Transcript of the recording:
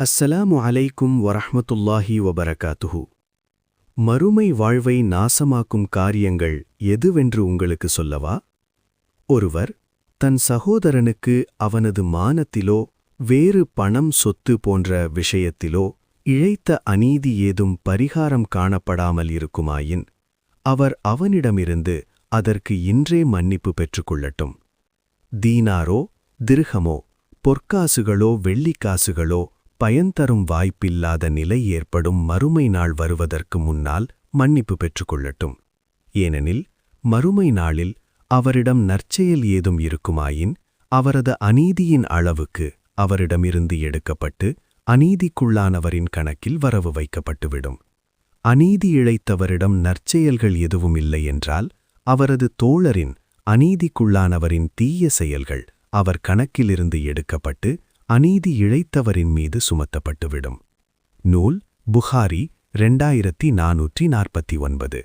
அஸ்ஸலாமு அலைக்கும் வரஹமத்துல்லாஹி வபரகாத்துஹு. மறுமை வாழ்வை நாசமாக்கும் காரியங்கள் எதுவென்று உங்களுக்கு சொல்லவா? ஒருவர் தன் சகோதரனுக்கு அவனது மானத்திலோ வேறு பணம் சொத்து போன்ற விஷயத்திலோ இழைத்த அநீதி ஏதும் பரிகாரம் காணப்படாமல் இருக்குமாயின் அவர் அவனிடமிருந்து அதற்கு இன்றே மன்னிப்பு பெற்றுக்கொள்ளட்டும். தீனாரோ திர்ஹமோ பொற்காசுகளோ வெள்ளிக்காசுகளோ பயன்தரும் வாய்ப்பில்லாத நிலை ஏற்படும் மறுமை நாள் வருவதற்கு முன்னால் மன்னிப்பு பெற்றுக்கொள்ளட்டும். ஏனெனில் மறுமை நாளில் அவரிடம் நற்செயல் ஏதும் இருக்குமாயின் அவரது அநீதியின் அளவுக்கு அவரிடமிருந்து எடுக்கப்பட்டு அநீதிக்குள்ளானவரின் கணக்கில் வரவு வைக்கப்பட்டுவிடும். அநீதி இழைத்தவரிடம் நற்செயல்கள் எதுவும் இல்லை என்றால் அவரது தோழரின் அநீதிக்குள்ளானவரின் தீய செயல்கள் அவர் கணக்கிலிருந்து எடுக்கப்பட்டு அநீதி இழைத்தவரின் மீது சுமத்தப்பட்டுவிடும். நூல் புகாரி ரெண்டாயிரத்தி நானூற்றி நாற்பத்தி ஒன்பது.